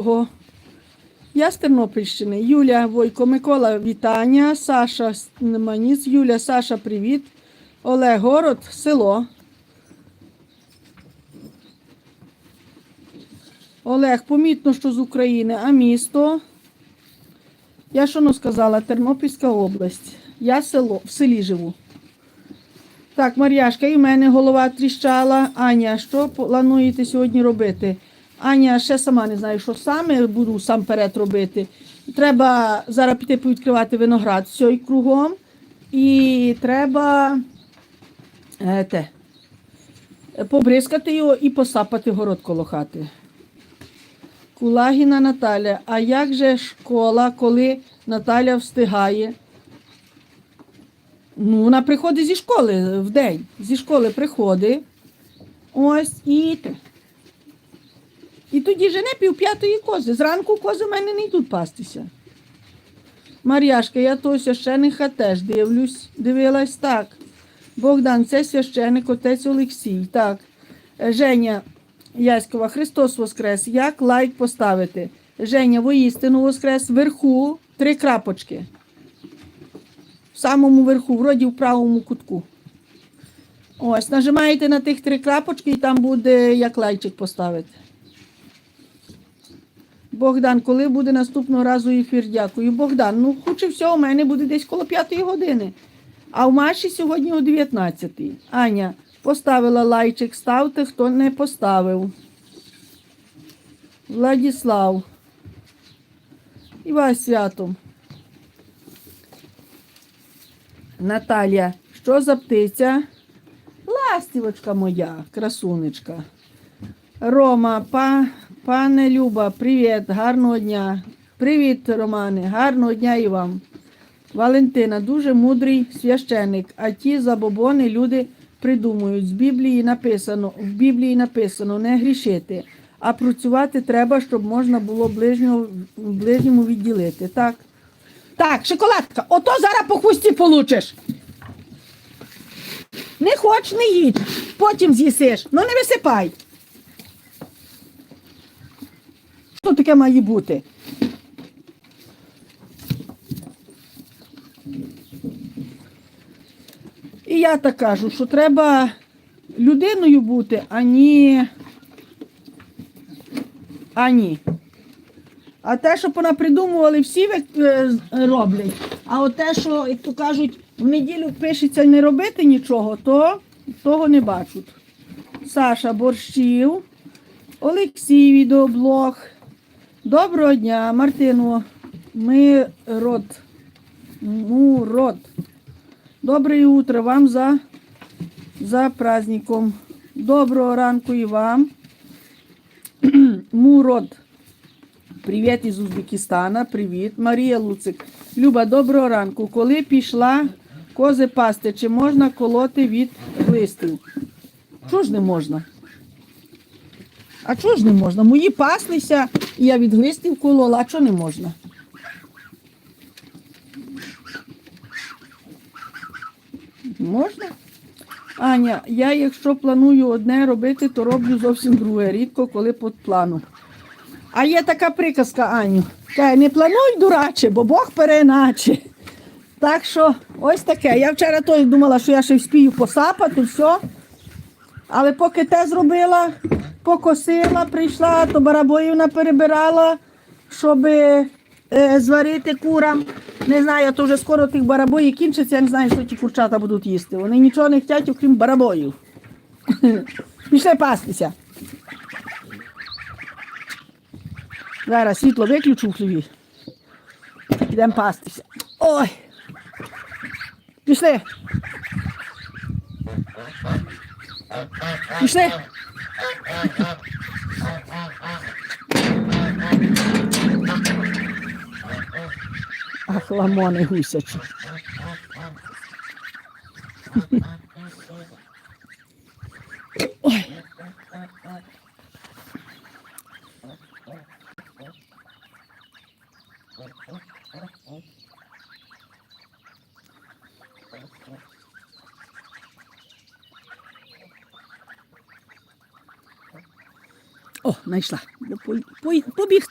Го. Я з Тернопільщини. Юля Войко, Микола, вітання. Саша Маніс, Юля, Саша, привіт. Олег Город, село. Олег, помітно, що з України, а місто. Я що ну сказала, Тернопільська область. Я село, в селі живу. Так, Мар'яшка, і в мене голова тріщала. Аня, що плануєте сьогодні робити? Аня, ще сама не знаю, що саме буду сам перед робити. Треба зараз піти повідкривати виноград все кругом. І треба е, те, побризкати його і посапати город коло хати. Кулагіна Наталя. А як же школа, коли Наталя встигає? Ну, вона приходить зі школи в день. Зі школи приходить. Ось і. те. І тоді жене пів п'ятої кози. Зранку кози в мене не йдуть пастися. Мар'яшка, я того священика теж дивлюсь, дивилась так. Богдан, це священик, отець Олексій. Так. Е, Женя Яськова, Христос Воскрес. Як лайк поставити? Женя, воістину Воскрес, вверху три крапочки. В самому верху, вроді в правому кутку. Ось, нажимаєте на тих три крапочки і там буде як лайчик поставити. Богдан, коли буде наступного разу ефір? Дякую. Богдан, ну хоче всього, у мене буде десь коло п'ятої години. А в Маші сьогодні о 19 Аня поставила лайчик, ставте, хто не поставив. Владіслав. І вас святом. Наталія, що за птиця? Ластівочка моя, красунечка. Рома, па, пане Люба, привіт, гарного дня. Привіт, Романе, гарного дня і вам. Валентина, дуже мудрий священик, а ті забобони люди придумують. З Біблії написано, в Біблії написано не грішити, а працювати треба, щоб можна було ближнього, ближньому відділити. Так? Так, шоколадка, ото зараз по хусті получиш. Не хоч, не їдь, потім з'їсиш. Ну не висипай. Що таке має бути? І я так кажу, що треба людиною бути, а ні. А ні. А те, що понапридумували, всі е, роблять. А от те, що, як то кажуть, в неділю пишеться не робити нічого, то того не бачать. Саша Борщів, Олексій відеоблог. Доброго дня, Мартину. Ми род. Мурод. Доброе утро вам за, за праздником. Доброго ранку і вам. Мурод. Привіт із Узбекистана. Привіт. Марія Луцик. Люба, доброго ранку. Коли пішла кози пасти, чи можна колоти від глистів? Чого ж не можна? А чого ж не можна? Мої паслися, я від глистів колола, а чого не можна? Можна? Аня, я якщо планую одне робити, то роблю зовсім друге. Рідко, коли по плану. А є така приказка, Аню. Каже, не плануй, дураче, бо Бог переначе. Так що ось таке. Я вчора теж думала, що я ще вспію посапати, все. Але поки те зробила, покосила, прийшла, то барабоївна перебирала, щоб е, зварити курам. Не знаю, то вже скоро тих барабоїв кінчиться, я не знаю, що ті курчата будуть їсти. Вони нічого не хочуть, окрім барабоїв. Пішли пастися. Зараз світло виключу в хліві. Йдемо пастися. Ой. Пішли. Пішли. Akla mone huiseći. Oj. О, знайшла. Побіг